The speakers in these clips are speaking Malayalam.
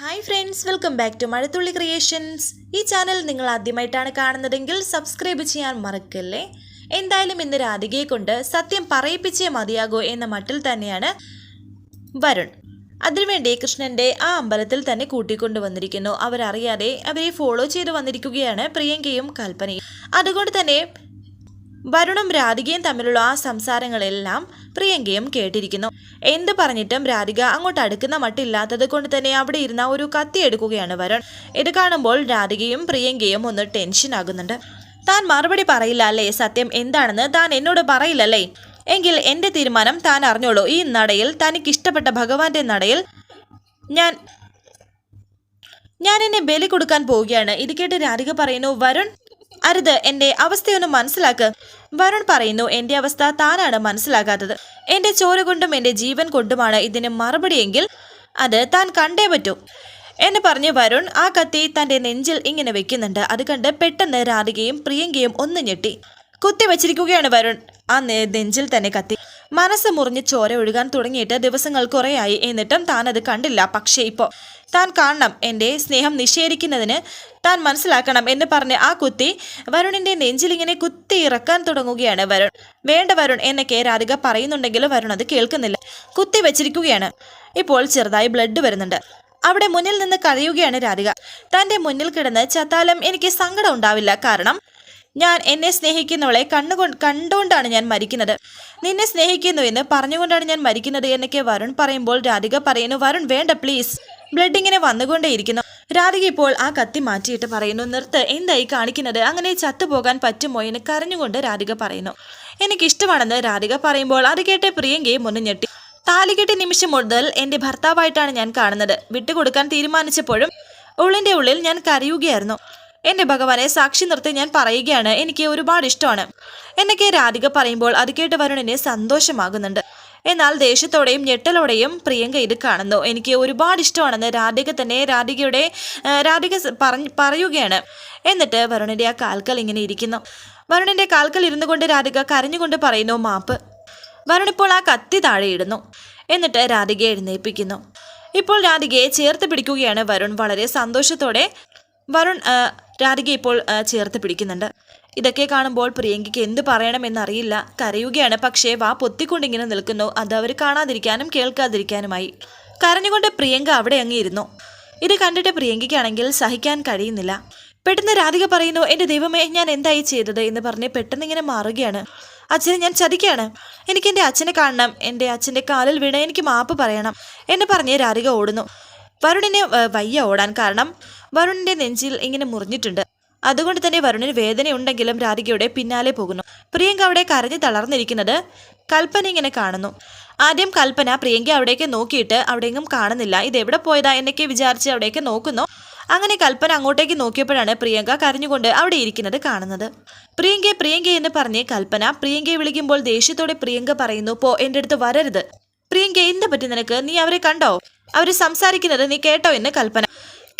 Hi friends welcome back to Mazhathulli creations ഈ ചാനൽ നിങ്ങൾ ആദ്യമായിട്ടാണ് കാണുന്നതെങ്കിൽ സബ്സ്ക്രൈബ് ചെയ്യാൻ മറക്കല്ലേ? എന്തായാലും ഇന്ന് രാധികയെ കൊണ്ട് സത്യം പറയിപ്പിച്ചേ മതിയാകൂ എന്ന മട്ടിൽ തന്നെയാണ് വരുൺ. അതിനുവേണ്ടി കൃഷ്ണന്റെ ആ അമ്പലത്തിൽ തന്നെ കൂട്ടിക്കൊണ്ടുവന്നിരിക്കുന്നു അവരറിയാതെ അവരെ ഫോളോ ചെയ്ത് വന്നിരിക്കുകയാണ് പ്രിയങ്കയും കൽപ്പനയും. അതുകൊണ്ട് തന്നെ വരുണും രാധികയും തമ്മിലുള്ള ആ സംസാരങ്ങളെല്ലാം പ്രിയങ്കയും കേട്ടിരിക്കുന്നു. എന്ത് പറഞ്ഞിട്ടും രാധിക അങ്ങോട്ട് അടുക്കുന്ന മട്ടില്ലാത്തത് കൊണ്ട് തന്നെ അവിടെ ഇരുന്ന ഒരു കത്തി എടുക്കുകയാണ് വരുൺ. ഇത് കാണുമ്പോൾ രാധികയും പ്രിയങ്കയും ഒന്ന് ടെൻഷൻ ആകുന്നുണ്ട്. താൻ മറുപടി പറയില്ല അല്ലേ? സത്യം എന്താണെന്ന് താൻ എന്നോട് പറയില്ലല്ലേ? എങ്കിൽ എന്റെ തീരുമാനം താൻ അറിഞ്ഞോളൂ. ഈ നടയിൽ തനിക്ക് ഇഷ്ടപ്പെട്ട ഭഗവാന്റെ നടയിൽ ഞാൻ ഞാൻ എന്നെ ബലി കൊടുക്കാൻ പോവുകയാണ്. ഇത് കേട്ട് രാധിക പറയുന്നു വരുൺ അരുത് എന്റെ അവസ്ഥയൊന്ന് മനസ്സിലാക്ക്. വരുൺ പറയുന്നു എന്റെ അവസ്ഥ താനാണ് മനസ്സിലാകാത്തത്. എന്റെ ചോര കൊണ്ടും എന്റെ ജീവൻ കൊണ്ടുമാണ് ഇതിന് മറുപടിയെങ്കിൽ അത് താൻ കണ്ടേ പറ്റൂ. എന്ന് പറഞ്ഞ് വരുൺ ആ കത്തി തന്റെ നെഞ്ചിൽ ഇങ്ങനെ വെക്കുന്നുണ്ട്. അത് കണ്ട് പെട്ടെന്ന് രാധികയും പ്രിയങ്കയും ഒന്ന് ഞെട്ടി. കുത്തി വെച്ചിരിക്കുകയാണ് വരുൺ. ആ നെഞ്ചിൽ തന്നെ കത്തി. മനസ്സ് മുറിഞ്ഞ് ചോര ഒഴുകാൻ തുടങ്ങിയിട്ട് ദിവസങ്ങൾ കുറേയായി എന്നിട്ടും താൻ അത് കണ്ടില്ല. പക്ഷേ ഇപ്പോൾ താൻ കാണണം. എന്റെ സ്നേഹം നിഷേധിക്കുന്നതിന് താൻ മനസ്സിലാക്കണം എന്ന് പറഞ്ഞ് ആ കുത്തി വരുണിന്റെ നെഞ്ചിലിങ്ങനെ കുത്തി ഇറക്കാൻ തുടങ്ങുകയാണ് വരുൺ. വേണ്ട വരുൺ എന്നൊക്കെ രാധിക പറയുന്നുണ്ടെങ്കിലും വരുൺ അത് കേൾക്കുന്നില്ല. കുത്തി വെച്ചിരിക്കുകയാണ്. ഇപ്പോൾ ചെറുതായി ബ്ലഡ് വരുന്നുണ്ട്. അവിടെ മുന്നിൽ നിന്ന് കഴിയുകയാണ് രാധിക. തന്റെ മുന്നിൽ കിടന്ന് ചത്താലും എനിക്ക് സങ്കടം ഉണ്ടാവില്ല. കാരണം ഞാൻ എന്നെ സ്നേഹിക്കുന്നവളെ കണ്ണുകൊണ്ട് കണ്ടുകൊണ്ടാണ് ഞാൻ മരിക്കുന്നത്. നിന്നെ സ്നേഹിക്കുന്നു എന്ന് പറഞ്ഞുകൊണ്ടാണ് ഞാൻ മരിക്കുന്നത് എന്നൊക്കെ വരുൺ പറയുമ്പോൾ രാധിക പറയുന്നു വരുൺ വേണ്ട പ്ലീസ് ബ്ലഡ് ഇങ്ങനെ വന്നുകൊണ്ടേയിരിക്കുന്നു. രാധിക ഇപ്പോൾ ആ കത്തി മാറ്റിയിട്ട് പറയുന്നു നിർത്ത് എന്തായി കാണിക്കുന്നത്? അങ്ങനെ ചത്തുപോകാൻ പറ്റുമോ? എന്ന് കരഞ്ഞുകൊണ്ട് രാധിക പറയുന്നു. എനിക്കിഷ്ടമാണെന്ന് രാധിക പറയുമ്പോൾ അത് കേട്ട് പ്രിയങ്കയെ മുന്നഞ്ഞെട്ടി ഞെട്ടി. താലികെട്ടി നിമിഷം മുതൽ എന്റെ ഭർത്താവായിട്ടാണ് ഞാൻ കാണുന്നത്. വിട്ടുകൊടുക്കാൻ തീരുമാനിച്ചപ്പോഴും ഉള്ളിന്റെ ഉള്ളിൽ ഞാൻ കരയുകയായിരുന്നു. എന്റെ ഭഗവാനെ സാക്ഷി നിർത്തി ഞാൻ പറയുകയാണ്. എനിക്ക് ഒരുപാട് ഇഷ്ടമാണ്. എന്നൊക്കെ രാധിക പറയുമ്പോൾ അത് കേട്ട് വരുണിന് സന്തോഷമാകുന്നുണ്ട്. എന്നാൽ ദേഷ്യത്തോടെയും ഞെട്ടലോടെയും പ്രിയങ്ക ഇത് കാണുന്നു. എനിക്ക് ഒരുപാട് ഇഷ്ടമാണെന്ന് രാധിക തന്നെ രാധികയുടെ രാധിക പറയുകയാണ്. എന്നിട്ട് വരുണിന്റെ ആ കാൽക്കൽ ഇങ്ങനെ ഇരിക്കുന്നു. വരുണിന്റെ കാൽക്കൽ ഇരുന്നു കൊണ്ട് രാധിക കരഞ്ഞുകൊണ്ട് പറയുന്നു മാപ്പ്. വരുൺ ഇപ്പോൾ ആ കത്തി താഴെയിടുന്നു എന്നിട്ട് രാധികയെ എഴുന്നേൽപ്പിക്കുന്നു. ഇപ്പോൾ രാധികയെ ചേർത്ത് പിടിക്കുകയാണ് വരുൺ. വളരെ സന്തോഷത്തോടെ വരുൺ രാധിക ഇപ്പോൾ ചേർത്ത് പിടിക്കുന്നുണ്ട്. ഇതൊക്കെ കാണുമ്പോൾ പ്രിയങ്കയ്ക്ക് എന്ത് പറയണമെന്നറിയില്ല. കരയുകയാണ്. പക്ഷേ വാ പൊത്തിക്കൊണ്ടിങ്ങനെ നിൽക്കുന്നു. അത് അവർ കാണാതിരിക്കാനും കേൾക്കാതിരിക്കാനുമായി. കരഞ്ഞുകൊണ്ട് പ്രിയങ്ക അവിടെ അങ്ങിയിരുന്നു. ഇത് കണ്ടിട്ട് പ്രിയങ്കയ്ക്കാണെങ്കിൽ സഹിക്കാൻ കഴിയുന്നില്ല. പെട്ടെന്ന് രാധിക പറയുന്നു എന്റെ ദൈവമേ ഞാൻ എന്തായി ചെയ്തത്? എന്ന് പറഞ്ഞ് പെട്ടെന്ന് ഇങ്ങനെ മാറുകയാണ്. അച്ഛനെ ഞാൻ ചതിക്കുകയാണ് എനിക്ക് എന്റെ അച്ഛനെ കാണണം. എന്റെ അച്ഛന്റെ കാലിൽ വീണ എനിക്ക് മാപ്പ് പറയണം. എന്ന് പറഞ്ഞ് രാധിക ഓടുന്നു. വരുണിന് വയ്യ ഓടാൻ കാരണം വരുണിന്റെ നെഞ്ചിൽ ഇങ്ങനെ മുറിഞ്ഞിട്ടുണ്ട്. അതുകൊണ്ട് തന്നെ വരുണിന് വേദനയുണ്ടെങ്കിലും രാധികയുടെ പിന്നാലെ പോകുന്നു. പ്രിയങ്ക അവിടെ കരഞ്ഞു തളർന്നിരിക്കുന്നത് കൽപ്പന ഇങ്ങനെ കാണുന്നു. ആദ്യം കൽപ്പന പ്രിയങ്ക അവിടേക്ക് നോക്കിയിട്ട് അവിടെയെങ്കിലും കാണുന്നില്ല. ഇത് എവിടെ പോയതാ എന്നൊക്കെ വിചാരിച്ച് അവിടേക്ക് നോക്കുന്നു. അങ്ങനെ കൽപ്പന അങ്ങോട്ടേക്ക് നോക്കിയപ്പോഴാണ് പ്രിയങ്ക കരഞ്ഞുകൊണ്ട് അവിടെ ഇരിക്കുന്നത് കാണുന്നത്. പ്രിയങ്കയെ പ്രിയങ്ക എന്ന് പറഞ്ഞ് കൽപ്പന പ്രിയങ്കയെ വിളിക്കുമ്പോൾ ദേഷ്യത്തോടെ പ്രിയങ്ക പറയുന്നു പോ എന്റെ അടുത്ത് വരരുത്. പ്രിയങ്ക എന്താ പറ്റി നിനക്ക്? നീ അവരെ കണ്ടോ? അവർ സംസാരിക്കുന്നത് നീ കേട്ടോ എന്ന് കൽപ്പന.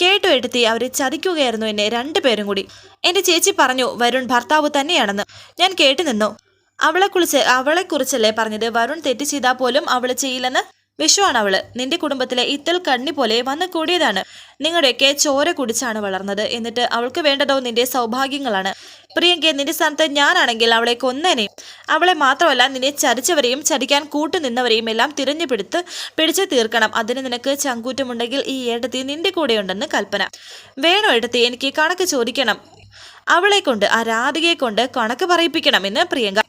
കേട്ടു എടുത്തി അവർ ചതിക്കുകയായിരുന്നു എന്നെ രണ്ടുപേരും കൂടി. എന്റെ ചേച്ചി പറഞ്ഞു വരുൺ ഭർത്താവ് തന്നെയാണെന്ന്. ഞാൻ കേട്ടു നിന്നു. അവളെക്കുറിച്ച് അവളെക്കുറിച്ചല്ലേ അവളെ പറഞ്ഞത്? വരുൺ തെറ്റ് ചെയ്താൽ പോലും അവൾ ചെയ്യില്ലെന്ന് വിഷുവാണ് അവൾ നിന്റെ കുടുംബത്തിലെ ഇത്തൽ കണ്ണി പോലെ വന്നു കൂടിയതാണ്. നിങ്ങളുടെയൊക്കെ ചോര കുടിച്ചാണ് വളർന്നത്. എന്നിട്ട് അവൾക്ക് വേണ്ടതോ നിന്റെ സൗഭാഗ്യങ്ങളാണ്. പ്രിയങ്ക നിന്റെ സ്ഥാനത്ത് ഞാനാണെങ്കിൽ അവളെ കൊന്നേനെ. അവളെ മാത്രമല്ല നിന്നെ ചരിച്ചവരെയും ചരിക്കാൻ കൂട്ടുനിന്നവരെയും എല്ലാം തിരഞ്ഞുപിടുത്ത് പിടിച്ചു തീർക്കണം. അതിന് നിനക്ക് ചങ്കൂറ്റമുണ്ടെങ്കിൽ ഈ ഏട്ടത്തി നിന്റെ കൂടെ കൂടെയുണ്ടെന്ന് കൽപ്പന. വേണോ ഏട്ടത്തി എനിക്ക് കണക്ക് ചോദിക്കണം. അവളെ കൊണ്ട് ആ രാധികയെ കൊണ്ട് കണക്ക് പറയിപ്പിക്കണം എന്ന് പ്രിയങ്ക.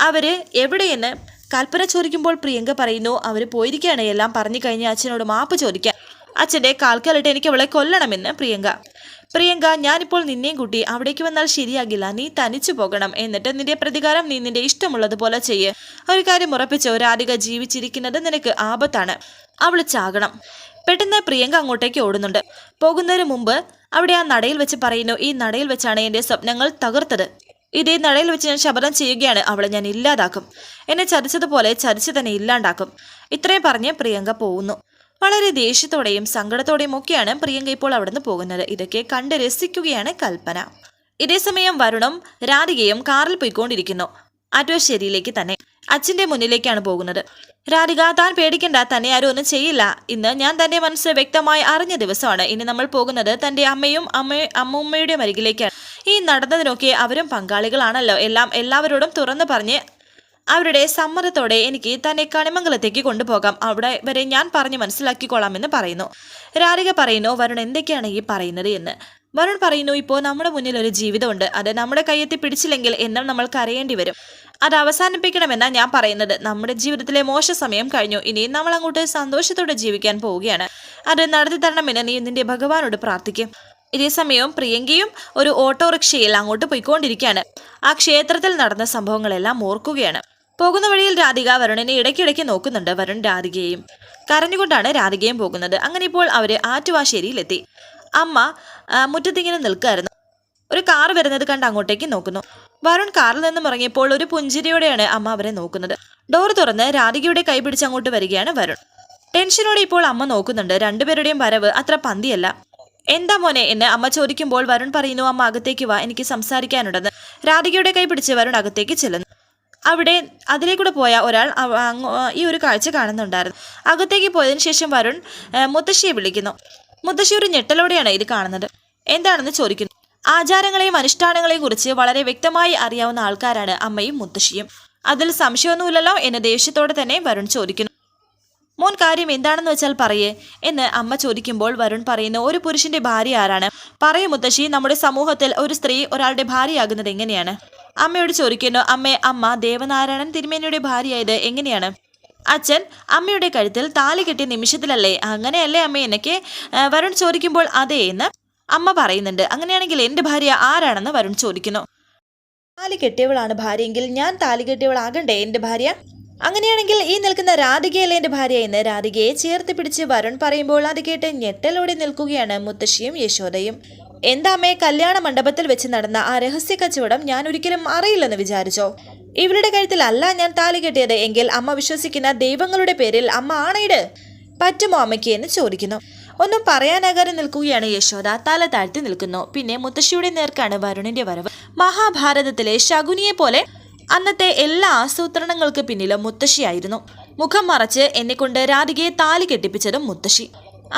അവർ എവിടെയെന്ന് കൽപ്പന ചോദിക്കുമ്പോൾ പ്രിയങ്ക പറയുന്നു അവർ പോയിരിക്കുകയാണ്. എല്ലാം പറഞ്ഞു കഴിഞ്ഞ് അച്ഛനോട് മാപ്പ് ചോദിക്കാൻ. അച്ഛന്റെ കാൽക്കാലിട്ട് എനിക്ക് അവളെ കൊല്ലണമെന്ന് പ്രിയങ്ക. പ്രിയങ്ക ഞാനിപ്പോൾ നിന്നെയും കൂട്ടി അവിടേക്ക് വന്നാൽ ശരിയാകില്ല. നീ തനിച്ചു പോകണം. എന്നിട്ട് നിന്റെ പ്രതികാരം നീ നിന്റെ ഇഷ്ടമുള്ളതുപോലെ ചെയ്യ്. ഒരു കാര്യം ഉറപ്പിച്ചോ? രാധിക ജീവിച്ചിരിക്കുന്നത് നിനക്ക് ആപത്താണ്. അവൾ ചാകണം. പെട്ടെന്ന് പ്രിയങ്ക അങ്ങോട്ടേക്ക് ഓടുന്നുണ്ട്. പോകുന്നതിന് മുമ്പ് അവിടെ ആ നടയിൽ വെച്ച് പറയുന്നു ഈ നടയിൽ വെച്ചാണ് എന്റെ സ്വപ്നങ്ങൾ തകർത്തത്. ഇതേ നടയിൽ വെച്ച് ഞാൻ ശപഥം ചെയ്യുകയാണ്. അവളെ ഞാൻ ഇല്ലാതാക്കും. എന്നെ ചതിച്ചതുപോലെ ചതിച്ച് തന്നെ ഇല്ലാണ്ടാക്കും. ഇത്രയും പറഞ്ഞ് പ്രിയങ്ക പോകുന്നു. വളരെ ദേഷ്യത്തോടെയും സങ്കടത്തോടെയും ഒക്കെയാണ് പ്രിയങ്ക ഇപ്പോൾ അവിടുന്ന് പോകുന്നത്. ഇതൊക്കെ കണ്ട് രസിക്കുകയാണ് കൽപ്പന. ഇതേസമയം വരുണും രാധികയും കാറിൽ പോയിക്കൊണ്ടിരിക്കുന്നു. അറ്റവശ്ശേരിയിലേക്ക് തന്നെ. അച്ഛന്റെ മുന്നിലേക്കാണ് പോകുന്നത്. രാധിക താൻ പേടിക്കണ്ട തന്നെ ആരും ഒന്നും ചെയ്യില്ല. ഇന്ന് ഞാൻ തന്റെ മനസ്സ് വ്യക്തമായി അറിഞ്ഞ ദിവസമാണ്. ഇനി നമ്മൾ പോകുന്നത് തന്റെ അമ്മയും അമ്മ അമ്മൂമ്മയുടെ അരികിലേക്കാണ്. ഈ നടന്നതിനൊക്കെ അവരും പങ്കാളികളാണല്ലോ. എല്ലാം എല്ലാവരോടും തുറന്നു പറഞ്ഞ് അവരുടെ സമ്മതത്തോടെ എനിക്ക് തന്നെ കണിമംഗലത്തേക്ക് കൊണ്ടുപോകാം. അവിടെ വരെ ഞാൻ പറഞ്ഞ് മനസ്സിലാക്കിക്കോളാം എന്ന് പറയുന്നു. രാരിക പറയുന്നു വരുൺ എന്തൊക്കെയാണ് ഈ പറയുന്നത് എന്ന്? വരുൺ പറയുന്നു ഇപ്പോൾ നമ്മുടെ മുന്നിൽ ഒരു ജീവിതമുണ്ട്. അത് നമ്മുടെ കയ്യെത്തി പിടിച്ചില്ലെങ്കിൽ എന്നും നമ്മൾ കരയേണ്ടി വരും. അത് അവസാനിപ്പിക്കണമെന്നാണ് ഞാൻ പറയുന്നത്. നമ്മുടെ ജീവിതത്തിലെ മോശ സമയം കഴിഞ്ഞു. ഇനി നമ്മൾ അങ്ങോട്ട് സന്തോഷത്തോടെ ജീവിക്കാൻ പോവുകയാണ്. അത് നടത്തി തരണമെന്ന് നീ നിന്റെ ഭഗവാനോട് പ്രാർത്ഥിക്കും. ഇതേ സമയം പ്രിയങ്കയും ഒരു ഓട്ടോറിക്ഷയിൽ അങ്ങോട്ട് പോയിക്കൊണ്ടിരിക്കുകയാണ്. ആ ക്ഷേത്രത്തിൽ നടന്ന സംഭവങ്ങളെല്ലാം ഓർക്കുകയാണ്. പോകുന്ന വഴിയിൽ രാധിക വരുണിനെ ഇടയ്ക്കിടയ്ക്ക് നോക്കുന്നുണ്ട്. വരുൺ രാധികയെയും കരഞ്ഞുകൊണ്ടാണ് രാധികയും പോകുന്നത്. അങ്ങനെ ഇപ്പോൾ അവർ ആറ്റുവാശ്ശേരിയിലെത്തി. അമ്മ മുറ്റത്തിങ്ങനെ നിൽക്കായിരുന്നു. ഒരു കാർ വരുന്നത് കണ്ട് അങ്ങോട്ടേക്ക് നോക്കുന്നു. വരുൺ കാറിൽ നിന്നും ഇറങ്ങിയപ്പോൾ ഒരു പുഞ്ചിരിയോടെയാണ് അമ്മ അവരെ നോക്കുന്നത്. ഡോർ തുറന്ന് രാധികയുടെ കൈ പിടിച്ച് അങ്ങോട്ട് വരികയാണ് വരുൺ. ടെൻഷനോടെ ഇപ്പോൾ അമ്മ നോക്കുന്നുണ്ട്. രണ്ടുപേരുടെയും വരവ് അത്ര പന്തിയല്ല. എന്താ മോനെ എന്ന് അമ്മ ചോദിക്കുമ്പോൾ വരുൺ പറയുന്നു അമ്മ അകത്തേക്ക് വാ എനിക്ക് സംസാരിക്കാനുണ്ടെന്ന്. രാധികയുടെ കൈ പിടിച്ച് വരുൺ അകത്തേക്ക് ചെല്ലുന്നു. അവിടെ അതിലേക്കൂടെ പോയ ഒരാൾ ഈ ഒരു കാഴ്ച കാണുന്നുണ്ടായിരുന്നു. അകത്തേക്ക് പോയതിന് ശേഷം വരുൺ മുത്തശ്ശിയെ വിളിക്കുന്നു. മുത്തശ്ശി ഒരു ഞെട്ടലോടെയാണ് ഇത് കാണുന്നത്. എന്താണെന്ന് ചോദിക്കുന്നു. ആചാരങ്ങളെയും അനുഷ്ഠാനങ്ങളെയും കുറിച്ച് വളരെ വ്യക്തമായി അറിയാവുന്ന ആൾക്കാരാണ് അമ്മയും മുത്തശ്ശിയും. അതിൽ സംശയമൊന്നുമില്ലല്ലോ എന്ന് ദേഷ്യത്തോടെ തന്നെ വരുൺ ചോദിക്കുന്നു. മോൻ കാര്യം എന്താണെന്ന് വെച്ചാൽ പറയേ എന്ന് അമ്മ ചോദിക്കുമ്പോൾ വരുൺ പറയുന്ന ഒരു പുരുഷന്റെ ഭാര്യ ആരാണ്? പറയൂ മുത്തശ്ശി നമ്മുടെ സമൂഹത്തിൽ ഒരു സ്ത്രീ ഒരാളുടെ ഭാര്യയാകുന്നത് എങ്ങനെയാണ്? അമ്മയോട് ചോദിക്കുന്നു അമ്മേ അമ്മ ദേവനാരായണൻ തിരുമേനിയുടെ ഭാര്യയായത് എങ്ങനെയാണ്? അച്ഛൻ അമ്മയുടെ കഴുത്തിൽ താലി കെട്ടിയ നിമിഷത്തിലല്ലേ? അങ്ങനെയല്ലേ അമ്മ എനിക്ക് വരുൺ ചോദിക്കുമ്പോൾ അതെ എന്ന് അമ്മ പറയുന്നുണ്ട്. അങ്ങനെയാണെങ്കിൽ എന്റെ ഭാര്യ ആരാണെന്ന് വരുൺ ചോദിക്കുന്നു. താലി കെട്ടിയവളാണ് ഭാര്യയെങ്കിൽ ഞാൻ താലി കെട്ടിയവളാകണ്ടേ എന്റെ ഭാര്യ? അങ്ങനെയാണെങ്കിൽ ഈ നിൽക്കുന്ന രാധികയല്ലേ എന്റെ ഭാര്യ എന്ന് രാധികയെ ചേർത്ത് പിടിച്ച് വരുൺ പറയുമ്പോൾ അത് കേട്ട് ഞെട്ടലോടെ നിൽക്കുകയാണ് മുത്തശ്ശിയും യശോദയും. എന്താമേ കല്യാണ മണ്ഡപത്തിൽ വെച്ച് നടന്ന ആ രഹസ്യ കച്ചവടം ഞാൻ ഒരിക്കലും അറിയില്ലെന്ന് വിചാരിച്ചോ? ഇവരുടെ കഴുത്തിലല്ല ഞാൻ താലി കെട്ടിയത് എങ്കിൽ അമ്മ വിശ്വസിക്കുന്ന ദൈവങ്ങളുടെ പേരിൽ അമ്മ ആണയിട് പറ്റുമോ അമ്മയ്ക്ക് എന്ന് ചോദിക്കുന്നു. ഒന്നും പറയാനാകാതെ നിൽക്കുകയാണ് യശോദ. തല താഴ്ത്തി നിൽക്കുന്നു. പിന്നെ മുത്തശ്ശിയുടെ നേർക്കാണ് വരുണിന്റെ വരവ്. മഹാഭാരതത്തിലെ ശകുനിയെ പോലെ അന്നത്തെ എല്ലാ ആസൂത്രണങ്ങൾക്ക് പിന്നിലും മുത്തശ്ശിയായിരുന്നു. മുഖം മറച്ച് എന്നെക്കൊണ്ട് രാധികയെ താലി കെട്ടിപ്പിച്ചതും മുത്തശ്ശി.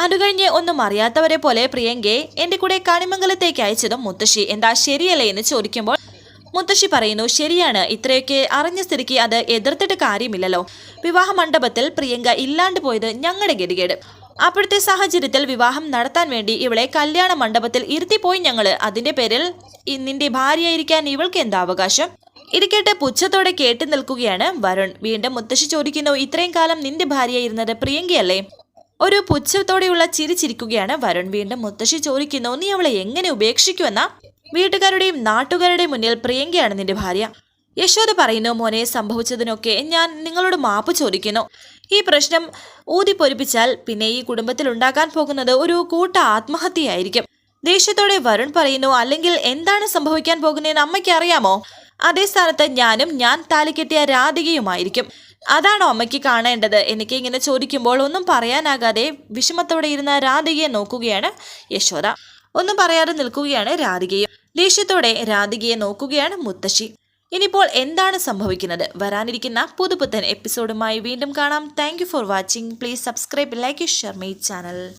അതുകഴിഞ്ഞ് ഒന്നും അറിയാത്തവരെ പോലെ പ്രിയങ്കയെ എന്റെ കൂടെ കണിമംഗലത്തേക്ക് അയച്ചതും മുത്തശ്ശി. എന്താ ശരിയല്ലേ എന്ന് ചോദിക്കുമ്പോൾ മുത്തശ്ശി പറയുന്നു ശരിയാണ്. ഇത്രയൊക്കെ അറിഞ്ഞ സ്ഥിതിക്ക് അത് എതിർത്തിട്ട് കാര്യമില്ലല്ലോ. വിവാഹ മണ്ഡപത്തിൽ പ്രിയങ്ക ഇല്ലാണ്ട് പോയത് ഞങ്ങളുടെ ഗതികേട്. അപ്പോഴത്തെ സാഹചര്യത്തിൽ വിവാഹം നടത്താൻ വേണ്ടി ഇവളെ കല്യാണ മണ്ഡപത്തിൽ ഇരുത്തിപ്പോയി ഞങ്ങൾ. അതിന്റെ പേരിൽ നിന്റെ ഭാര്യയായിരിക്കാൻ ഇവൾക്ക് എന്താ അവകാശം? ഇത് കേട്ട് പുച്ഛത്തോടെ കേട്ടു നിൽക്കുകയാണ് വരുൺ. വീണ്ടും മുത്തശ്ശി ചോദിക്കുന്നു ഇത്രയും കാലം നിന്റെ ഭാര്യയായിരുന്നത് പ്രിയങ്കയല്ലേ? ഒരു പുച്ഛത്തോടെയുള്ള ചിരി ചിരിക്കുകയാണ് വരുൺ. വീണ്ടും മുത്തശ്ശി ചോദിക്കുന്നു നീ അവളെ എങ്ങനെ ഉപേക്ഷിക്കുമെന്ന വീട്ടുകാരുടെയും നാട്ടുകാരുടെയും മുന്നിൽ പ്രിയങ്കയാണ് നിന്റെ ഭാര്യ. യശോദ പറയുന്നു മോനെ സംഭവിച്ചതിനൊക്കെ ഞാൻ നിങ്ങളോട് മാപ്പ് ചോദിക്കുന്നു. ഈ പ്രശ്നം ഊതിപ്പൊരിപ്പിച്ചാൽ പിന്നെ ഈ കുടുംബത്തിൽ ഉണ്ടാക്കാൻ പോകുന്നത് ഒരു കൂട്ട ആത്മഹത്യയായിരിക്കും. ദേഷ്യത്തോടെ വരുൺ പറയുന്നു അല്ലെങ്കിൽ എന്താണ് സംഭവിക്കാൻ പോകുന്നതെന്ന് അമ്മയ്ക്ക് അറിയാമോ? അതേ സ്ഥാനത്ത് ഞാനും ഞാൻ താലിക്കെട്ടിയ രാധികയുമായിരിക്കും. അതാണോ അമ്മയ്ക്ക് കാണേണ്ടത്. എനിക്ക് ഇങ്ങനെ ചോദിക്കുമ്പോൾ ഒന്നും പറയാനാകാതെ വിഷമത്തോടെ ഇരുന്ന രാധികയെ നോക്കുകയാണ് യശോദ. ഒന്നും പറയാതെ നിൽക്കുകയാണ് രാധികയും. ദേഷ്യത്തോടെ രാധികയെ നോക്കുകയാണ് മുത്തശ്ശി. ഇനിയിപ്പോൾ എന്താണ് സംഭവിക്കുന്നത്? വരാനിരിക്കുന്ന പുതുപുത്തൻ എപ്പിസോഡുമായി വീണ്ടും കാണാം. Thank for watching please subscribe like share my channel